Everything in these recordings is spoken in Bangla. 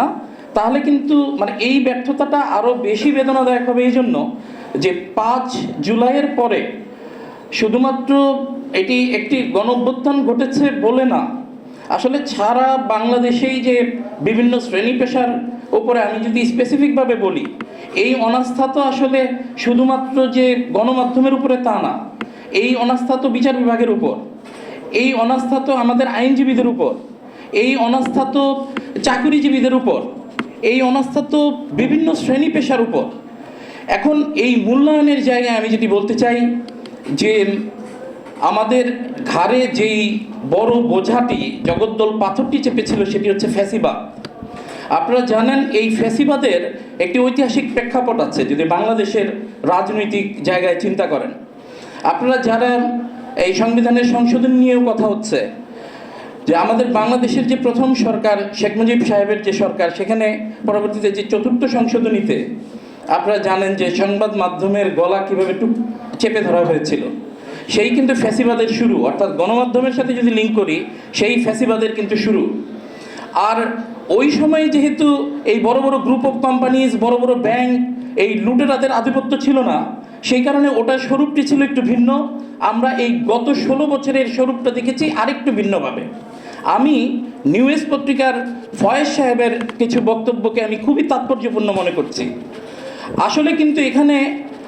না, তাহলে কিন্তু মানে এই ব্যর্থতাটা আরও বেশি বেদনাদায়ক হবে এই জন্য যে পাঁচ জুলাইয়ের পরে শুধুমাত্র এটি একটি গণঅভ্যুত্থান ঘটেছে বলে না, আসলে ছাড়া বাংলাদেশেই যে বিভিন্ন শ্রেণি পেশার উপরে আমি যদি স্পেসিফিকভাবে বলি, এই অনাস্থা তো আসলে শুধুমাত্র যে গণমাধ্যমের উপরে তা না, এই অনাস্থা তো বিচার বিভাগের উপর, এই অনাস্থা তো আমাদের আইনজীবীদের উপর এই অনাস্থা তো চাকুরিজীবীদের উপর, এই অনাস্থা তো বিভিন্ন শ্রেণি পেশার উপর। এখন এই মূল্যায়নের জায়গায় আমি যেটি বলতে চাই যে আমাদের ঘাড়ে যেই বড় বোঝাটি, জগদ্দল পাথরটি চেপেছিল, সেটি হচ্ছে ফ্যাসিবাদ আপনারা জানেন এই ফ্যাসিবাদের একটি ঐতিহাসিক প্রেক্ষাপট আছে, যদি বাংলাদেশের রাজনৈতিক জায়গায় চিন্তা করেন। আপনারা যারা এই সংবিধানের সংশোধন নিয়েও কথা হচ্ছে যে আমাদের বাংলাদেশের যে প্রথম সরকার শেখ মুজিব সাহেবের যে সরকার, সেখানে পরবর্তীতে যে চতুর্থ সংশোধনীতে আপনারা জানেন যে সংবাদ মাধ্যমের গলা কীভাবে টুক চেপে ধরা হয়েছিল। সেই কিন্তু ফ্যাসিবাদের শুরু, অর্থাৎ গণমাধ্যমের সাথে যদি লিঙ্ক করি, সেই ফ্যাসিবাদের কিন্তু শুরু। আর ওই সময় যেহেতু এই বড় বড় গ্রুপ অফ কোম্পানিজ বড় বড় ব্যাংক এই লুটেরাদের আধিপত্য ছিল না, সেই কারণে ওটার স্বরূপটি ছিল একটু ভিন্ন। আমরা এই গত ষোলো বছরের স্বরূপটা দেখেছি আরেকটু ভিন্নভাবে। আমি নিউজ পত্রিকার ফয়েজ সাহেবের কিছু বক্তব্যকে আমি খুবই তাৎপর্যপূর্ণ মনে করছি। আসলে কিন্তু এখানে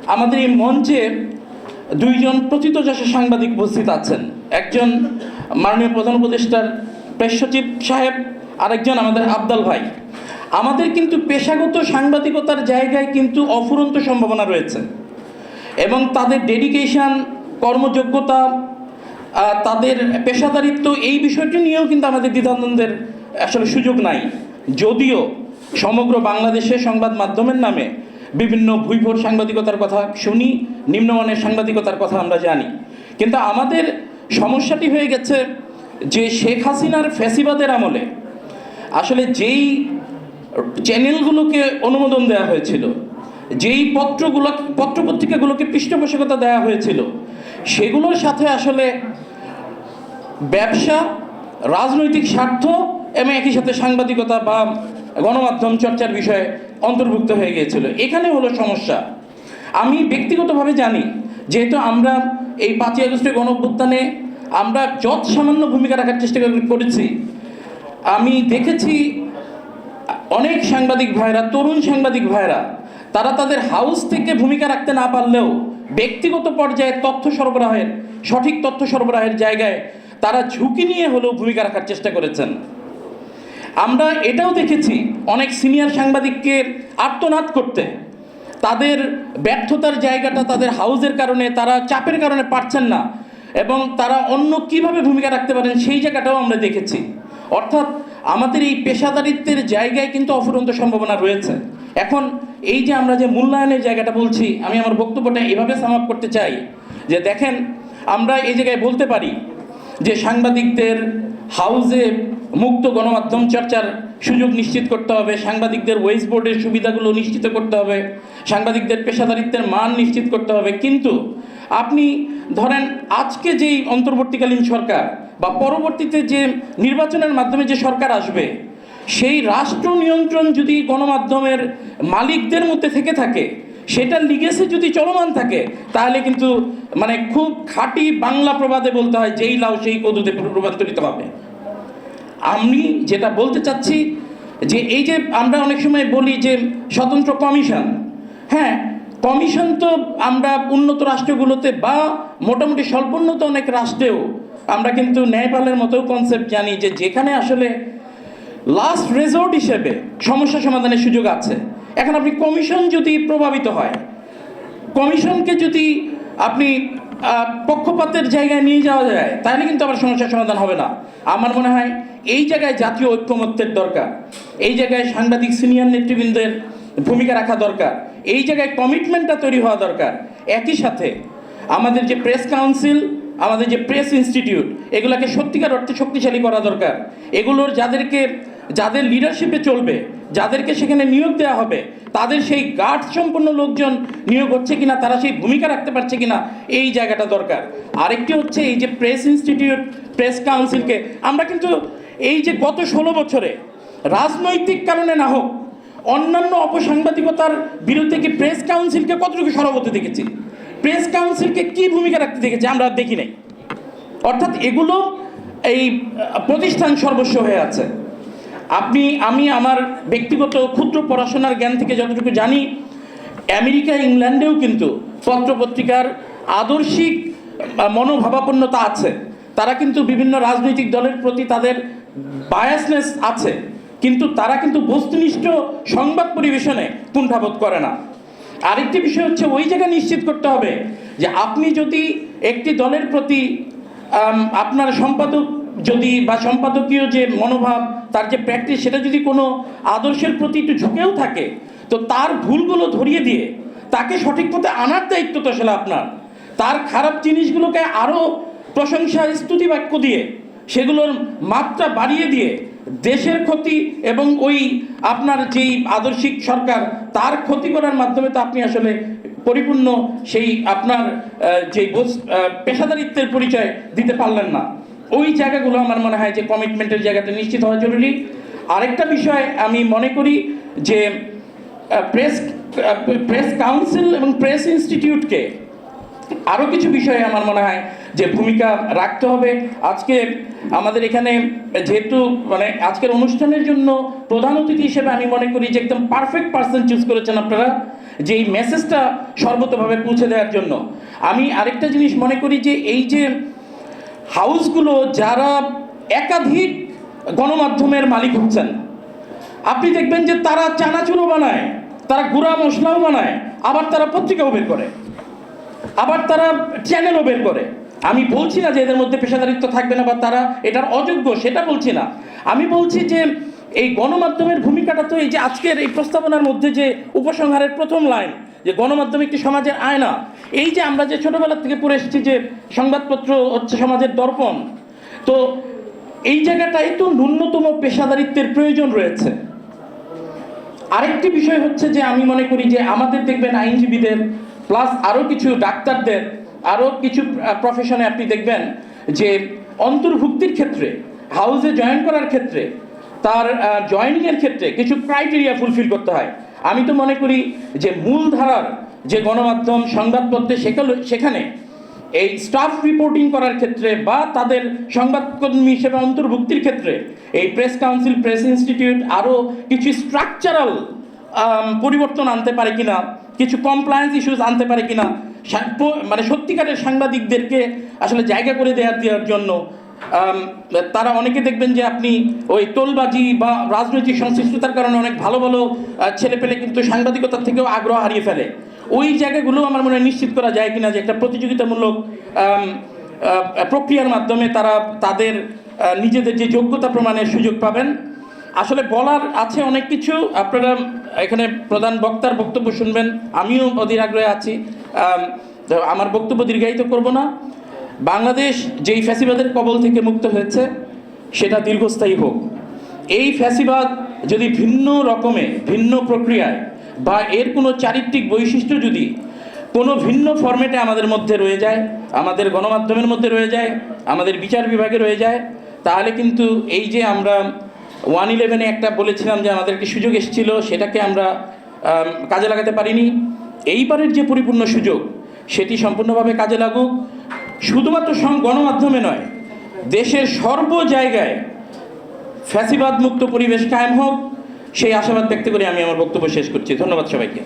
আমাদের এই মঞ্চে দুইজন প্রথিতযশা সাংবাদিক উপস্থিত আছেন। একজন মাননীয় প্রধান উপদেষ্টার প্রেস সচিব সাহেব, আরেকজন আমাদের আবদাল ভাই। আমাদের কিন্তু পেশাগত সাংবাদিকতার জায়গায় কিন্তু অফুরন্ত সম্ভাবনা রয়েছে এবং তাদের ডেডিকেশন কর্মযোগ্যতা তাদের পেশাদারিত্ব এই বিষয়টি নিয়েও কিন্তু আমাদের দ্বিধাদ্বন্দ্বের আসলে সুযোগ নাই। যদিও সমগ্র বাংলাদেশে সংবাদ মাধ্যমের নামে বিভিন্ন ভুইভোর সাংবাদিকতার কথা শুনি, নিম্নমানের সাংবাদিকতার কথা আমরা জানি। কিন্তু আমাদের সমস্যাটি হয়ে গেছে যে শেখ হাসিনার ফ্যাসিবাদের আমলে আসলে যেই চ্যানেলগুলোকে অনুমোদন দেওয়া হয়েছিল, যেই পত্রগুলো পত্রপত্রিকাগুলোকে পৃষ্ঠপোষকতা দেওয়া হয়েছিল, সেগুলোর সাথে আসলে ব্যবসা, রাজনৈতিক স্বার্থ এবং একই সাথে সাংবাদিকতা বা গণমাধ্যম চর্চার বিষয়ে অন্তর্ভুক্ত হয়ে গিয়েছিল। এখানে হলো সমস্যা। আমি ব্যক্তিগতভাবে জানি, যেহেতু আমরা এই পাঁচই আগস্টের গণ অভ্যুত্থানে আমরা যত সামান্য ভূমিকা রাখার চেষ্টা করে- করেছি, আমি দেখেছি অনেক সাংবাদিক ভাইরা তরুণ সাংবাদিক ভাইরা তারা তাদের হাউস থেকে ভূমিকা রাখতে না পারলেও ব্যক্তিগত পর্যায়ে তথ্য সরবরাহের, সঠিক তথ্য সরবরাহের জায়গায় তারা ঝুঁকি নিয়ে হলেও ভূমিকা রাখার চেষ্টা করেছেন। আমরা এটাও দেখেছি, অনেক সিনিয়র সাংবাদিককে আত্মনাদ করতে। তাদের ব্যর্থতার জায়গাটা তাদের হাউজের কারণে, তারা চাপের কারণে পারছেন না এবং তারা অন্য কীভাবে ভূমিকা রাখতে পারেন সেই জায়গাটাও আমরা দেখেছি। অর্থাৎ আমাদের এই পেশাদারিত্বের জায়গায় কিন্তু অফুরন্ত সম্ভাবনা রয়েছে। এখন এই যে আমরা যে মূল্যায়নের জায়গাটা বলছি, আমি আমার বক্তব্যটা এভাবে সাম করতে চাই যে দেখেন, আমরা এই জায়গায় বলতে পারি যে সাংবাদিকদের হাউজে মুক্ত গণমাধ্যম চর্চার সুযোগ নিশ্চিত করতে হবে, সাংবাদিকদের ওয়েস বোর্ডের সুবিধাগুলো নিশ্চিত করতে হবে, সাংবাদিকদের পেশাদারিত্বের মান নিশ্চিত করতে হবে। কিন্তু আপনি ধরেন আজকে যেই অন্তর্বর্তীকালীন সরকার বা পরবর্তীতে যে নির্বাচনের মাধ্যমে যে সরকার আসবে, সেই রাষ্ট্র নিয়ন্ত্রণ যদি গণমাধ্যমের মালিকদের মধ্যে থেকে থাকে সেটার লিগেসে যদি চলমান থাকে, তাহলে কিন্তু মানে খুব খাঁটি বাংলা প্রবাদে বলতে হয়, যেই লাউ সেই কদুতে রূপান্তরিত হবে। আমি যেটা বলতে চাচ্ছি, যে এই যে আমরা অনেক সময় বলি যে স্বতন্ত্র কমিশন হ্যাঁ কমিশন তো আমরা উন্নত রাষ্ট্রগুলোতে বা মোটামুটি স্বল্পোন্নত অনেক রাষ্ট্রেও আমরা কিন্তু ন্যায়পালের মতো কনসেপ্ট জানি যে যেখানে আসলে লাস্ট রেজর্ট হিসেবে সমস্যা সমাধানের সুযোগ আছে। এখন আপনি কমিশন যদি প্রভাবিত হয়, কমিশনকে যদি আপনি পক্ষপাতের জায়গায় নিয়ে যাওয়া যায়, তাহলে কিন্তু আবার সমস্যার সমাধান হবে না। আমার মনে হয় এই জায়গায় জাতীয় ঐক্যমত্যের দরকার, এই জায়গায় সাংবাদিক সিনিয়র নেতৃবৃন্দের ভূমিকা রাখা দরকার, এই জায়গায় কমিটমেন্টটা তৈরি হওয়া দরকার। একই সাথে আমাদের যে প্রেস কাউন্সিল, আমাদের যে প্রেস ইনস্টিটিউট, এগুলোকে সত্যিকার অর্থে শক্তিশালী করা দরকার। এগুলোর যাদেরকে যাদের লিডারশিপে চলবে, যাদেরকে সেখানে নিয়োগ দেওয়া হবে, তাদের সেই গার্ড সম্পন্ন লোকজন নিয়োগ হচ্ছে কিনা, তারা সেই ভূমিকা রাখতে পারছে কিনা, এই জায়গাটা দরকার। আরেকটি হচ্ছে এই যে প্রেস ইনস্টিটিউট প্রেস কাউন্সিলকে আমরা কিন্তু এই যে গত ষোলো বছরে রাজনৈতিক কারণে না হোক, অন্যান্য অপসাংবাদিকতার বিরুদ্ধে কি প্রেস কাউন্সিলকে কতটুকু সরব হতে দেখেছি? প্রেস কাউন্সিলকে কি ভূমিকা রাখতে দেখেছি আমরা দেখি নাই। অর্থাৎ এগুলো এই প্রতিষ্ঠান সর্বস্ব হয়ে আছে। আপনি, আমি আমার ব্যক্তিগত ক্ষুদ্র পড়াশোনার জ্ঞান থেকে যতটুকু জানি, আমেরিকা, ইংল্যান্ডেও কিন্তু পত্রপত্রিকার আদর্শিক মনোভাবাপন্নতা আছে। তারা কিন্তু বিভিন্ন রাজনৈতিক দলের প্রতি তাদের বায়াসনেস আছে। কিন্তু তারা কিন্তু বস্তুনিষ্ঠ সংবাদ পরিবেশনে কুণ্ঠাবোধ করে না। আরেকটি বিষয় হচ্ছে, ওই জায়গা নিশ্চিত করতে হবে যে, আপনি যদি একটি দলের প্রতি আপনার সম্পাদক যদি বা সম্পাদকীয় যে মনোভাব, তার যে প্র্যাকটিস সেটা যদি কোনো আদর্শের প্রতি একটু ঝুঁকেও থাকে, তো তার ভুলগুলো ধরিয়ে দিয়ে তাকে সঠিক পথে আনার দায়িত্ব তো আসলে আপনার। তার খারাপ জিনিসগুলোকে আরও প্রশংসা, স্তুতি বাক্য দিয়ে সেগুলোর মাত্রা বাড়িয়ে দিয়ে দেশের ক্ষতি এবং ওই আপনার যেই আদর্শিক সরকার, তার ক্ষতি করার মাধ্যমে তো আপনি আসলে পরিপূর্ণ সেই আপনার যে পেশাদারিত্বের পরিচয় দিতে পারলেন না। ওই জায়গাগুলো আমার মনে হয় যে কমিটমেন্টের জায়গাটা নিশ্চিত হওয়া জরুরি। আরেকটা বিষয় আমি মনে করি যে প্রেস প্রেস কাউন্সিল এবং প্রেস ইনস্টিটিউটকে আরও কিছু বিষয়ে আমার মনে হয় যে ভূমিকা রাখতে হবে। আজকে আমাদের এখানে যেহেতু মানে আজকের অনুষ্ঠানের জন্য প্রধান অতিথি হিসেবে আমি মনে করি যে একদম পারফেক্ট পার্সন চুজ করেছেন আপনারা, যে এই মেসেজটা সর্বতভাবে পৌঁছে দেওয়ার জন্য। আমি আরেকটা জিনিস মনে করি যে এই যে হাউসগুলো যারা একাধিক গণমাধ্যমের মালিক হচ্ছেন, আপনি দেখবেন যে তারা চানাচুরও বানায়, তারা গুঁড়া মশলাও বানায়, আবার তারা পত্রিকাও বের করে, আবার তারা চ্যানেলও বের করে। আমি বলছি না যে এদের মধ্যে পেশাদারিত্ব থাকবে না বা তারা এটার অযোগ্য, সেটা বলছি না। আমি বলছি যে এই গণমাধ্যমের ভূমিকাটা তো এই যে আজকের এই প্রস্তাবনার মধ্যে যে উপসংহারের প্রথম লাইন যে গণমাধ্যম একটি সমাজের আয়না। এই যে আমরা যে ছোটবেলা থেকে পড়ে এসেছি যে সংবাদপত্র হচ্ছে সমাজের দর্পণ, তো এই জায়গাটায় তো ন্যূনতম পেশাদারিত্বের প্রয়োজন রয়েছে। আরেকটি বিষয় হচ্ছে যে আমি মনে করি যে আমাদের দেখবেন আইনজীবীদের প্লাস আরও কিছু ডাক্তারদের আরও কিছু প্রফেশনে আপনি দেখবেন যে অন্তর্ভুক্তির ক্ষেত্রে হাউসে জয়েন করার ক্ষেত্রে, তার জয়েনিংয়ের ক্ষেত্রে কিছু ক্রাইটেরিয়া ফুলফিল করতে হয়। আমি তো মনে করি যে মূলধারার যে গণমাধ্যম সংবাদপত্রে সেখানে এই স্টাফ রিপোর্টিং করার ক্ষেত্রে বা তাদের সংবাদকর্মী হিসেবে অন্তর্ভুক্তির ক্ষেত্রে এই প্রেস কাউন্সিল প্রেস ইনস্টিটিউট আরও কিছু স্ট্রাকচারাল পরিবর্তন আনতে পারে কিনা, কিছু কমপ্লায়েন্স ইস্যুস আনতে পারে কিনা মানে সত্যিকারের সাংবাদিকদেরকে আসলে জায়গা করে দেওয়ার দেওয়ার জন্য তারা অনেকে দেখবেন যে আপনি ওই টোলবাজি বা রাজনৈতিক সংশ্লিষ্টতার কারণে অনেক ভালো ভালো ছেলে পেলে কিন্তু সাংবাদিকতার থেকেও আগ্রহ হারিয়ে ফেলে। ওই জায়গাগুলো আমার মনে হয় নিশ্চিত করা যায় কিনা যে একটা প্রতিযোগিতামূলক প্রক্রিয়ার মাধ্যমে তারা তাদের নিজেদের যে যোগ্যতা প্রমাণের সুযোগ পাবেন। আসলে বলার আছে অনেক কিছু। আপনারা এখানে প্রধান বক্তার বক্তব্য শুনবেন। আমিও অধীর আগ্রহে আছি। আমার বক্তব্য দীর্ঘায়িত করব না। বাংলাদেশ যেই ফ্যাসিবাদের কবল থেকে মুক্ত হয়েছে, সেটা দীর্ঘস্থায়ী হোক। এই ফ্যাসিবাদ যদি ভিন্ন রকমে, ভিন্ন প্রক্রিয়ায় বা এর কোনো চারিত্রিক বৈশিষ্ট্য যদি কোনো ভিন্ন ফরম্যাটে আমাদের মধ্যে রয়ে যায়, আমাদের গণমাধ্যমের মধ্যে রয়ে যায়, আমাদের বিচার বিভাগে রয়ে যায়, তাহলে কিন্তু এই যে আমরা ওয়ান ইলেভেনে একটা বলেছিলাম যে আমাদেরকে সুযোগ এসেছিল, সেটাকে আমরা কাজে লাগাতে পারিনি। এইবারের যে পরিপূর্ণ সুযোগ, সেটি সম্পূর্ণভাবে কাজে লাগুক। শুধুমাত্র গণমাধ্যমে নয়, দেশের সর্ব জায়গায় ফ্যাসিবাদ মুক্ত পরিবেশ কায়েম হোক, সেই আশাবাদ ব্যক্ত করে আমি আমার বক্তব্য শেষ করছি। ধন্যবাদ সবাইকে।